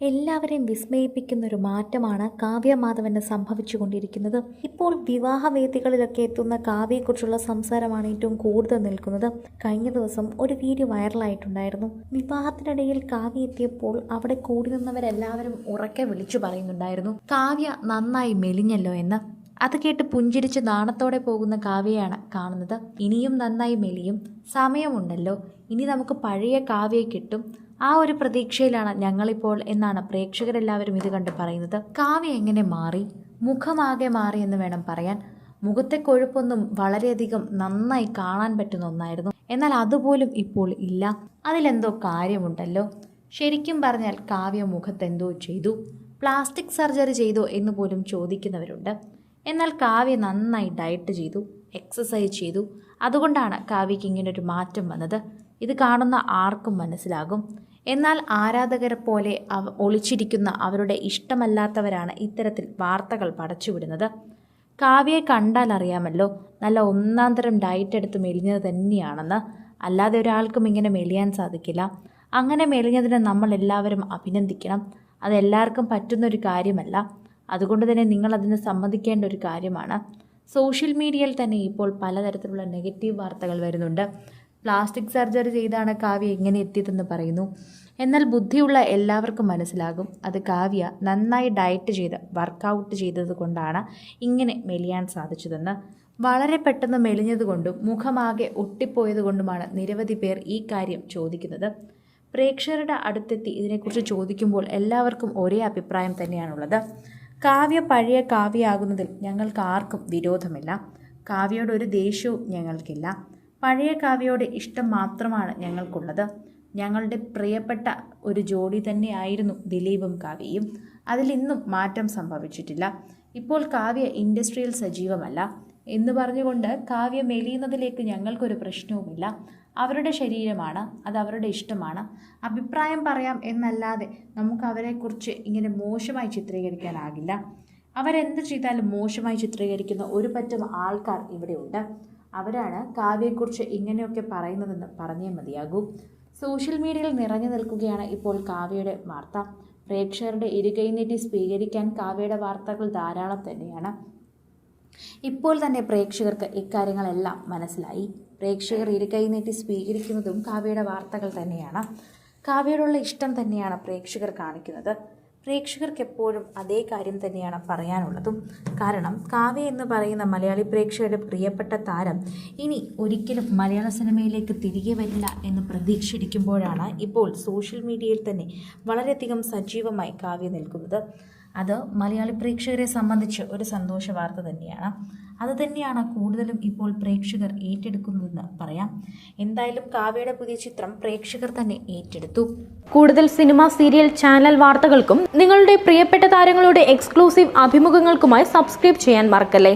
എല്ലാവരെയും വിസ്മയിപ്പിക്കുന്ന ഒരു മാറ്റമാണ് കാവ്യ മാധവന് സംഭവിച്ചുകൊണ്ടിരിക്കുന്നത്. ഇപ്പോൾ വിവാഹവേദികളിലൊക്കെ എത്തുന്ന കാവ്യയെക്കുറിച്ചുള്ള സംസാരമാണ് ഏറ്റവും കൂടുതൽ നിൽക്കുന്നത്. കഴിഞ്ഞ ദിവസം ഒരു വീഡിയോ വൈറലായിട്ടുണ്ടായിരുന്നു. വിവാഹത്തിനിടയിൽ കാവ്യ എത്തിയപ്പോൾ അവിടെ കൂടി നിന്നവരെല്ലാവരും ഉറക്കെ വിളിച്ചു പറയുന്നുണ്ടായിരുന്നു. കാവ്യ നന്നായി മെലിഞ്ഞല്ലോ എന്ന്. അത് കേട്ട് പുഞ്ചിരിച്ച് നാണത്തോടെ പോകുന്ന കാവ്യയാണ് കാണുന്നത്. ഇനിയും നന്നായി മെലിയും. സമയമുണ്ടല്ലോ. ഇനി നമുക്ക് പഴയ കാവ്യയെ കിട്ടും. ആ ഒരു പ്രതീക്ഷയിലാണ് ഞങ്ങളിപ്പോൾ എന്നാണ് പ്രേക്ഷകരെല്ലാവരും ഇത് കണ്ട് പറയുന്നത്. കാവ്യ എങ്ങനെ മാറി? മുഖമാകെ മാറി എന്ന് വേണം പറയാൻ. മുഖത്തെ കൊഴുപ്പൊന്നും വളരെയധികം നന്നായി കാണാൻ പറ്റുന്ന ഒന്നായിരുന്നു. എന്നാൽ അതുപോലും ഇപ്പോൾ ഇല്ല. അതിലെന്തോ കാര്യമുണ്ടല്ലോ. ശരിക്കും പറഞ്ഞാൽ കാവ്യ മുഖത്തെന്തോ ചെയ്തു. പ്ലാസ്റ്റിക് സർജറി ചെയ്തോ എന്ന് പോലും ചോദിക്കുന്നവരുണ്ട്. എന്നാൽ കാവ്യ നന്നായി ഡയറ്റ് ചെയ്തു എക്സസൈസ് ചെയ്തു. അതുകൊണ്ടാണ് കാവ്യയ്ക്ക് ഇങ്ങനൊരു മാറ്റം വന്നത്. ഇത് കാണുന്ന ആർക്കും മനസ്സിലാകും. എന്നാൽ ആരാധകരെ പോലെ അവ ഒളിച്ചിരിക്കുന്ന അവരുടെ ഇഷ്ടമല്ലാത്തവരാണ് ഇത്തരത്തിൽ വാർത്തകൾ പടച്ചുവിടുന്നത്. കാവ്യയെ കണ്ടാൽ അറിയാമല്ലോ നല്ല ഒന്നാം തരം ഡയറ്റ് എടുത്ത് മെലിഞ്ഞത് തന്നെയാണെന്ന്. അല്ലാതെ ഒരാൾക്കും ഇങ്ങനെ മെലിയാൻ സാധിക്കില്ല. അങ്ങനെ മെലിഞ്ഞതിന് നമ്മൾ എല്ലാവരും അഭിനന്ദിക്കണം. അതെല്ലാവർക്കും പറ്റുന്നൊരു കാര്യമല്ല. അതുകൊണ്ട് തന്നെ നിങ്ങൾ അതിന് സമ്മതിക്കേണ്ട ഒരു കാര്യമാണ്. സോഷ്യൽ മീഡിയയിൽ തന്നെ ഇപ്പോൾ പലതരത്തിലുള്ള നെഗറ്റീവ് വാർത്തകൾ വരുന്നുണ്ട്. പ്ലാസ്റ്റിക് സർജറി ചെയ്താണ് കാവ്യ ഇങ്ങനെ എത്തിയതെന്ന് പറയുന്നു. എന്നാൽ ബുദ്ധിയുള്ള എല്ലാവർക്കും മനസ്സിലാകും. അത് കാവ്യ നന്നായി ഡയറ്റ് ചെയ്ത് വർക്കൗട്ട് ചെയ്തത് കൊണ്ടാണ് ഇങ്ങനെ മെലിയാൻ സാധിച്ചതെന്ന്. വളരെ പെട്ടെന്ന് മെലിഞ്ഞതുകൊണ്ടും മുഖമാകെ ഒട്ടിപ്പോയത് കൊണ്ടുമാണ് നിരവധി പേർ ഈ കാര്യം ചോദിക്കുന്നത്. പ്രേക്ഷകരുടെ അടുത്തെത്തി ഇതിനെക്കുറിച്ച് ചോദിക്കുമ്പോൾ എല്ലാവർക്കും ഒരേ അഭിപ്രായം തന്നെയാണുള്ളത്. കാവ്യ പഴയ കാവ്യയാകുന്നതിൽ ഞങ്ങൾക്ക് ആർക്കും വിരോധമില്ല. കാവ്യയോട് ഒരു ദേഷ്യവും ഞങ്ങൾക്കില്ല. പഴയ കാവ്യയോട് ഇഷ്ടം മാത്രമാണ് ഞങ്ങൾക്കുള്ളത്. ഞങ്ങളുടെ പ്രിയപ്പെട്ട ഒരു ജോഡി തന്നെയായിരുന്നു ദിലീപും കാവ്യയും. അതിലിന്നും മാറ്റം സംഭവിച്ചിട്ടില്ല. ഇപ്പോൾ കാവ്യ ഇൻഡസ്ട്രിയിൽ സജീവമല്ല. എന്ന് പറഞ്ഞുകൊണ്ട് കാവ്യ മെലിയുന്നതിലേക്ക് ഞങ്ങൾക്കൊരു പ്രശ്നവുമില്ല. അവരുടെ ശരീരമാണ് അത് അവരുടെ ഇഷ്ടമാണ്. അഭിപ്രായം പറയാം എന്നല്ലാതെ നമുക്ക് അവരെക്കുറിച്ച് ഇങ്ങനെ മോശമായി ചിത്രീകരിക്കാനാകില്ല. അവരെന്ത് ചെയ്താലും മോശമായി ചിത്രീകരിക്കുന്ന ഒരു പറ്റം ആൾക്കാർ ഇവിടെയുണ്ട്. അവരാണ് കാവ്യയെക്കുറിച്ച് ഇങ്ങനെയൊക്കെ പറയുന്നതെന്ന് പറഞ്ഞേ മതിയാകൂ. സോഷ്യൽ മീഡിയയിൽ നിറഞ്ഞു നിൽക്കുകയാണ് ഇപ്പോൾ കാവ്യയുടെ വാർത്ത. പ്രേക്ഷകരുടെ ഇരുകൈ നീട്ടി സ്വീകരിക്കാൻ കാവ്യയുടെ വാർത്തകൾ ധാരാളം തന്നെയാണ്. ഇപ്പോൾ തന്നെ പ്രേക്ഷകർക്ക് ഇക്കാര്യങ്ങളെല്ലാം മനസ്സിലായി. പ്രേക്ഷകർ ഇരുകൈ നീട്ടി സ്വീകരിക്കുന്നതും കാവ്യയുടെ വാർത്തകൾ തന്നെയാണ്. കാവ്യയോടുള്ള ഇഷ്ടം തന്നെയാണ് പ്രേക്ഷകർ കാണിക്കുന്നത്. പ്രേക്ഷകർക്ക് എപ്പോഴും അതേ കാര്യം തന്നെയാണ് പറയാനുള്ളതും. കാരണം കാവ്യ എന്ന് പറയുന്ന മലയാളി പ്രേക്ഷകരുടെ പ്രിയപ്പെട്ട താരം ഇനി ഒരിക്കലും മലയാള സിനിമയിലേക്ക് തിരികെ വരില്ല എന്ന് പ്രതീക്ഷിക്കുമ്പോഴാണ് ഇപ്പോൾ സോഷ്യൽ മീഡിയയിൽ തന്നെ വളരെയധികം സജീവമായി കാവ്യ നിൽക്കുന്നത്. അത് മലയാളി പ്രേക്ഷകരെ സംബന്ധിച്ച് ഒരു സന്തോഷ വാർത്ത തന്നെയാണ്. അത് തന്നെയാണ് കൂടുതലും ഇപ്പോൾ പ്രേക്ഷകർ ഏറ്റെടുക്കുന്നതെന്ന് പറയാം. എന്തായാലും കാവ്യയുടെ പുതിയ ചിത്രം പ്രേക്ഷകർ തന്നെ ഏറ്റെടുത്തു. കൂടുതൽ സിനിമ സീരിയൽ ചാനൽ വാർത്തകൾക്കും നിങ്ങളുടെ പ്രിയപ്പെട്ട താരങ്ങളുടെ എക്സ്ക്ലൂസീവ് അഭിമുഖങ്ങൾക്കുമായി സബ്സ്ക്രൈബ് ചെയ്യാൻ മറക്കല്ലേ?